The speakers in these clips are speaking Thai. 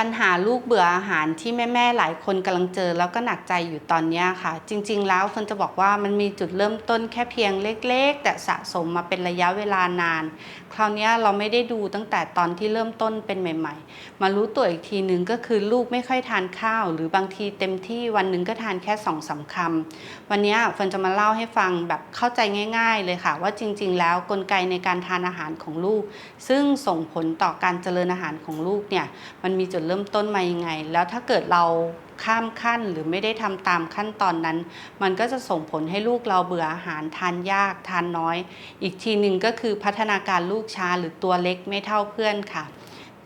ปัญหาลูกเบื่ออาหารที่แม่ๆหลายคนกำลังเจอแล้วก็หนักใจอยู่ตอนนี้ค่ะ จริง ๆ แล้วเฟิร์นจะบอกว่ามันมีจุดเริ่มต้นแค่เพียงเล็ก ๆ แต่สะสมมาเป็นระยะเวลานาน คราวนี้เราไม่ได้ดูตั้งแต่ตอนที่เริ่มต้นเป็นใหม่ ๆ มารู้ตัวอีกทีหนึ่งก็คือลูกไม่ค่อยทานข้าว หรือบางทีเต็มที่วันหนึ่งก็ทานแค่สองสามคำวันนี้เฟิร์นจะมาเล่าให้ฟังแบบเข้าใจง่าย ๆ เลยค่ะ ว่าจริง ๆ แล้วกลไกในการทานอาหารของลูก ซึ่งส่งผลต่อการเจริญอาหารของลูกเนี่ยมันมีจุดเริ่มต้นมายังไง แล้วถ้าเกิดเราข้ามขั้นหรือไม่ได้ทำตามขั้นตอนนั้น มันก็จะส่งผลให้ลูกเราเบื่ออาหารทานยากทานน้อย อีกทีหนึ่งก็คือพัฒนาการลูกช้าหรือตัวเล็กไม่เท่าเพื่อนค่ะ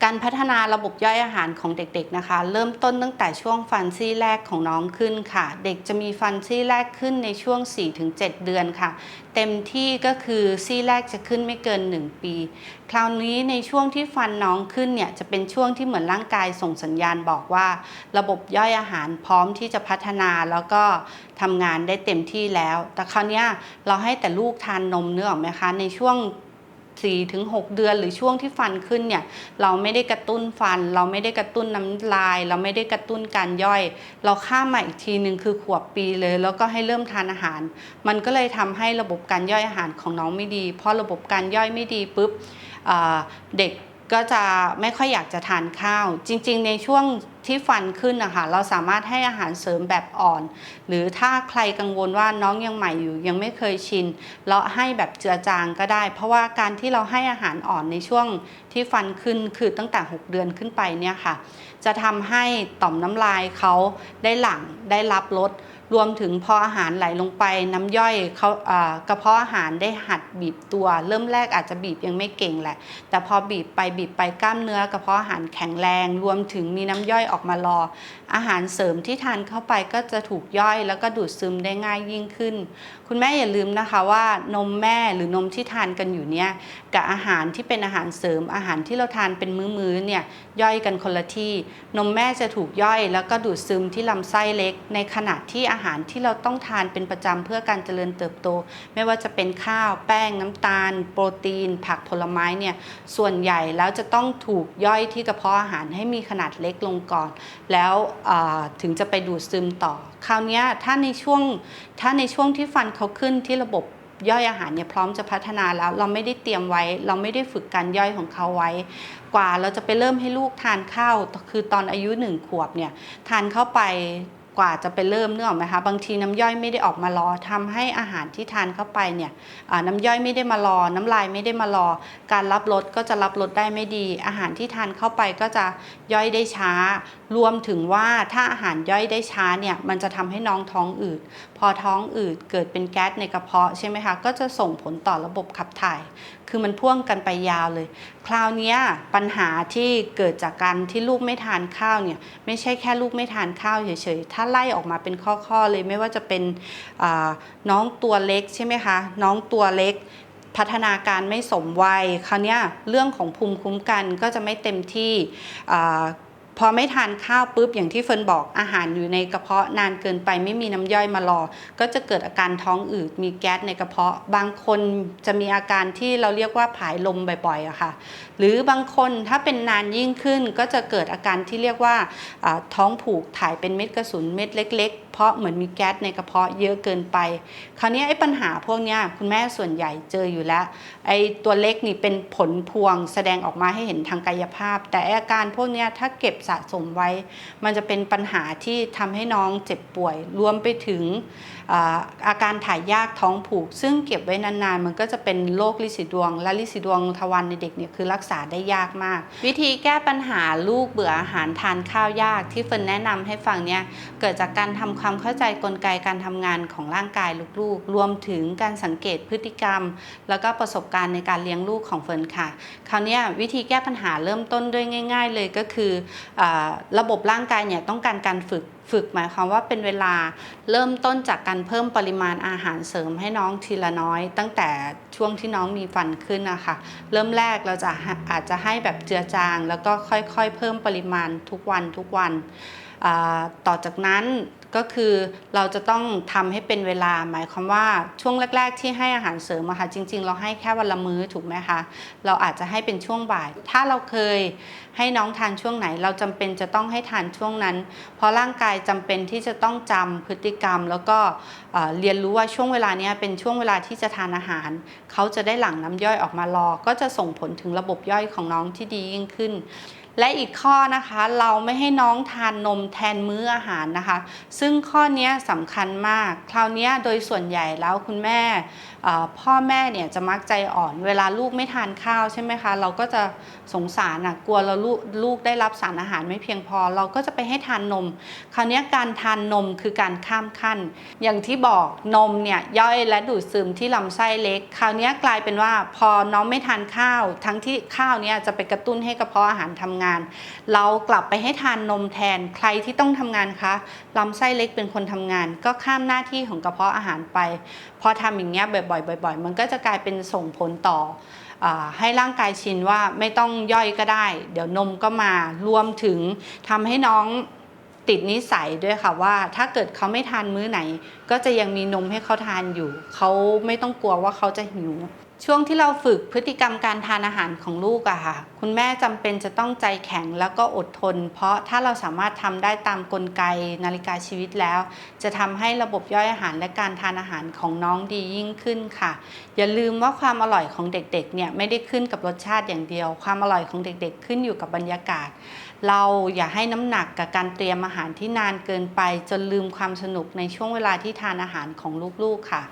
การพัฒนาระบบย่อยอาหารของเด็กๆนะคะ เริ่มต้นตั้งแต่ช่วงฟันซี่แรกของน้องขึ้นค่ะ เด็กจะมีฟันซี่แรกขึ้นในช่วง 4-7 เดือนค่ะ เต็มที่ก็คือซี่แรกจะขึ้นไม่เกิน 1 ปี คราวนี้ในช่วงที่ฟันน้องขึ้นเนี่ยจะเป็นช่วงที่เหมือนร่างกายส่งสัญญาณบอกว่า ระบบย่อยอาหารพร้อมที่จะพัฒนาแล้วก็ทำงานได้เต็มที่แล้ว แต่คราวนี้เราให้แต่ลูกทานนมเนื้อออกไหมคะในช่วง 4ถึง6เดือน หรือช่วงที่ฟันขึ้นเนี่ยเราไม่ได้กระตุ้นฟัน เราไม่ได้กระตุ้นน้ำลาย เราไม่ได้กระตุ้นการย่อย เราข้ามมาอีกทีหนึ่งคือขวบปีเลย แล้วก็ให้เริ่มทานอาหาร มันก็เลยทำให้ระบบการย่อยอาหารของน้องไม่ดีเพราะระบบการย่อยไม่ดีปุ๊บเด็กก็จะไม่ค่อยอยากจะทานข้าว จริง ๆ ในช่วง ที่ฟันขึ้นนะคะเราสามารถให้อาหารเสริมแบบอ่อน หรือถ้าใครกังวลว่าน้องยังใหม่อยู่ยังไม่เคยชิน เราให้แบบเจือจางก็ได้ เพราะว่าการที่เราให้อาหารอ่อนในช่วงที่ฟันขึ้นคือตั้งแต่ 6 เดือนขึ้นไปเนี่ยค่ะ จะทำให้ต่อมน้ำลายเขาได้หลั่งได้รับรส รวมถึงพออาหารไหลลงไปน้ำย่อยเขากระเพาะอาหารได้หัดบีบตัว เริ่มแรกอาจจะบีบยังไม่เก่งแหละ แต่พอบีบไปบีบไปกล้ามเนื้อกระเพาะอาหารแข็งแรง รวมถึงมีน้ำย่อยออกมารอ อาหารเสริมที่ทานเข้าไปก็จะถูกย่อย แล้วก็ดูดซึมได้ง่ายยิ่งขึ้น คุณแม่อย่าลืมนะคะว่านมแม่หรือนมที่ทานกันอยู่เนี่ยกับอาหารที่เป็นอาหารเสริม อาหารที่เราทานเป็นมื้อๆเนี่ยย่อยกันคนละที่ นมแม่จะถูกย่อย แล้วก็ดูดซึมที่ลำไส้เล็ก ในขณะที่อาหารที่เราต้องทานเป็นประจำเพื่อการเจริญเติบโต ไม่ว่าจะเป็นข้าวแป้งน้ำตาล โปรตีน ผักผลไม้เนี่ยส่วนใหญ่แล้วจะต้องถูกย่อยที่กระเพาะอาหารให้มีขนาดเล็กลงก่อน แล้วถึงจะไปดูดซึมต่อ คราวนี้ถ้าในช่วงถ้าในช่วงที่ฟันเขาขึ้นที่ระบบย่อยอาหารเนี่ยพร้อมจะพัฒนาแล้ว เราไม่ได้เตรียมไว้ เราไม่ได้ฝึกการย่อยของเขาไว้ กว่าเราจะไปเริ่มให้ลูกทานข้าวคือตอนอายุหนึ่งขวบเนี่ยทานเข้าไป กว่าจะไปเริ่มเนื้อไหมคะบางทีน้ำย่อยไม่ได้ออกมารอทำให้อาหารที่ทานเข้าไปเนี่ยน้ำย่อยไม่ได้มารอ น้ำลายไม่ได้มารอ การรับรสก็จะรับรสได้ไม่ดี อาหารที่ทานเข้าไปก็จะย่อยได้ช้า รวมถึงว่าถ้าอาหารย่อยได้ช้าเนี่ยมันจะทำให้น้องท้องอืดพอท้องอืดเกิดเป็นแก๊สในกระเพาะใช่ไหมคะก็จะส่งผลต่อระบบขับถ่าย คือมันพ่วงกันไปยาวเลย คราวนี้ปัญหาที่เกิดจากการที่ลูกไม่ทานข้าวเนี่ยไม่ใช่แค่ลูกไม่ทานข้าวเฉยๆถ้าไล่ออกมาเป็นข้อๆเลยไม่ว่าจะเป็นน้องตัวเล็กใช่ไหมคะ น้องตัวเล็กพัฒนาการไม่สมวัยคราวเนี้ยเรื่องของภูมิคุ้มกันก็จะไม่เต็มที่ พอไม่ทานข้าวปุ๊บอย่างที่เฟิร์นบอกอาหารอยู่ในกระเพาะนานเกินไปไม่มีน้ำย่อยมารอ ก็จะเกิดอาการท้องอืดมีแก๊สในกระเพาะ บางคนจะมีอาการที่เราเรียกว่าผายลมบ่อยๆอะค่ะ หรือบางคนถ้าเป็นนานยิ่งขึ้นก็จะเกิดอาการที่เรียกว่าท้องผูกถ่ายเป็นเม็ดกระสุนเม็ดเล็ก ๆ เพราะเหมือนมีแก๊สในกระเพาะเยอะเกินไป คราวนี้ไอ้ปัญหาพวกนี้คุณแม่ส่วนใหญ่เจออยู่แล้วไอ้ตัวเล็กนี่เป็นผลพวงแสดงออกมาให้เห็นทางกายภาพ แต่อาการพวกนี้ถ้าเก็บสะสมไว้ มันจะเป็นปัญหาที่ทำให้น้องเจ็บป่วย รวมไปถึงอาการถ่ายยากท้องผูก ซึ่งเก็บไว้นานๆ มันก็จะเป็นโรคลิสีดวง และลิสีดวงทวารในเด็กเนี่ยคือรักษาได้ยากมาก วิธีแก้ปัญหาลูกเบื่ออาหารทานข้าวยากที่เฟิร์นแนะนำให้ฟังเนี่ยเกิดจากการทำความเข้าใจกลไกการทำงานของร่างกายลูกๆ รวมถึงการสังเกตพฤติกรรม แล้วก็ประสบการณ์ในการเลี้ยงลูกของเฟิร์นค่ะ คราวนี้วิธีแก้ปัญหาเริ่มต้นด้วยง่าย ๆ เลยก็คือระบบร่างกายเนี่ยต้องการการฝึกฝึกหมายความว่าเป็นเวลาเริ่มต้นจากการเพิ่มปริมาณอาหารเสริมให้น้องทีละน้อย ตั้งแต่ช่วงที่น้องมีฟันขึ้นนะคะเริ่มแรกเราจะอาจจะให้แบบเจือจาง แล้วก็ค่อยๆ เพิ่มปริมาณทุกวันทุกวัน ต่อจากนั้นก็คือเราจะต้องทำให้เป็นเวลา หมายความว่าช่วงแรก ๆ ที่ให้อาหารเสริมอะค่ะจริง ๆ เราให้แค่วันละมื้อถูกไหมคะเราอาจจะให้เป็นช่วงบ่าย ถ้าเราเคยให้น้องทานช่วงไหน เราจำเป็นจะต้องให้ทานช่วงนั้น เพราะร่างกายจำเป็นที่จะต้องจำพฤติกรรม แล้วก็เเรียนรู้ว่าช่วงเวลาเนี้ยเป็นช่วงเวลาที่จะทานอาหาร เขาจะได้หลั่งน้ำย่อยออกมารอ ก็จะส่งผลถึงระบบย่อยของน้องที่ดียิ่งขึ้น และอีกข้อนะคะเราไม่ให้น้องทานนมแทนมื้ออาหารนะคะ ซึ่งข้อนี้สำคัญมาก คราวนี้โดยส่วนใหญ่แล้วคุณแม่ พ่อแม่เนี่ยจะมักใจอ่อน เวลาลูกไม่ทานข้าวใช่ไหมคะ เราก็จะสงสารอะกลัวเราลูกลูกได้รับสารอาหารไม่เพียงพอ เราก็จะไปให้ทานนม คราวนี้การทานนมคือการข้ามขั้น อย่างที่บอกนมเนี่ยย่อยและดูดซึมที่ลำไส้เล็ก คราวนี้กลายเป็นว่าพอน้องไม่ทานข้าว ทั้งที่ข้าวเนี่ยจะไปกระตุ้นให้กระเพาะอาหารทำงาน เรากลับไปให้ทานนมแทนใครที่ต้องทำงานคะลำไส้เล็กเป็นคนทำงาน ก็ข้ามหน้าที่ของกระเพาะอาหารไป พอทำอย่างเงี้ยบ่อยๆบ่อยๆ มันก็จะกลายเป็นส่งผลต่ออให้ร่างกายชินว่าไม่ต้องย่อยก็ได้ เดี๋ยวนมก็มารวมถึงทำให้น้องติดนิสัยด้วยค่ะว่า ถ้าเกิดเขาไม่ทานมื้อไหน ก็จะยังมีนมให้เขาทานอยู่ เขาไม่ต้องกลัวว่าเขาจะหิว ช่วงที่เราฝึกพฤติกรรมการทานอาหารของลูกอะค่ะ คุณแม่จำเป็นจะต้องใจแข็งแล้วก็อดทน เพราะถ้าเราสามารถทำได้ตามกลไกนาฬิกาชีวิตแล้ว จะทำให้ระบบย่อยอาหารและการทานอาหารของน้องดียิ่งขึ้นค่ะ อย่าลืมว่าความอร่อยของเด็กๆเนี่ยไม่ได้ขึ้นกับรสชาติอย่างเดียว ความอร่อยของเด็กๆ ขึ้นอยู่กับบรรยากาศ เราอย่าให้น้ำหนักกับการเตรียมอาหารที่นานเกินไป จนลืมความสนุกในช่วงเวลาที่ทานอาหารของลูกๆค่ะ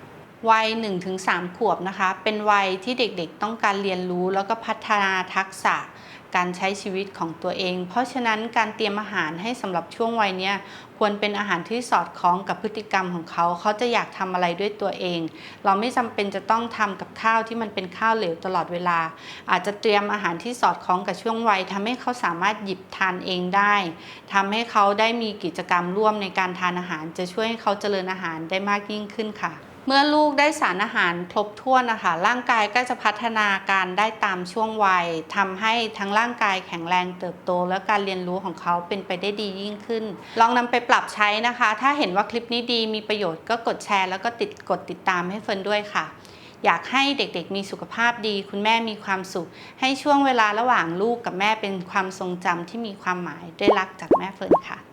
วัย 1-3 ขวบนะคะ เป็นวัยที่เด็กๆต้องการเรียนรู้แล้วก็พัฒนาทักษะการใช้ชีวิตของตัวเอง เพราะฉะนั้นการเตรียมอาหารให้สำหรับช่วงวัยนี้ควรเป็นอาหารที่สอดคล้องกับพฤติกรรมของเขา เขาจะอยากทำอะไรด้วยตัวเอง เราไม่จำเป็นจะต้องทำกับข้าวที่มันเป็นข้าวเหลวตลอดเวลา อาจจะเตรียมอาหารที่สอดคล้องกับช่วงวัยทำให้เขาสามารถหยิบทานเองได้ทำให้เขาได้มีกิจกรรมร่วมในการทานอาหาร จะช่วยให้เขาเจริญอาหารได้มากยิ่งขึ้นค่ะ เมื่อลูกได้สารอาหารครบถ้วนนะคะร่างกายก็จะพัฒนาการได้ตามช่วงวัยทำให้ทั้งร่างกายแข็งแรงเติบโต และการเรียนรู้ของเขาเป็นไปได้ดียิ่งขึ้น ลองนำไปปรับใช้นะคะ ถ้าเห็นว่าคลิปนี้ดีมีประโยชน์ก็กดแชร์แล้วก็ติดกดติดตามให้เฟิร์นด้วยค่ะ อยากให้เด็กๆมีสุขภาพดี คุณแม่มีความสุข ให้ช่วงเวลาระหว่างลูกกับแม่เป็นความทรงจำที่มีความหมายได้รักจากแม่เฟิร์นค่ะ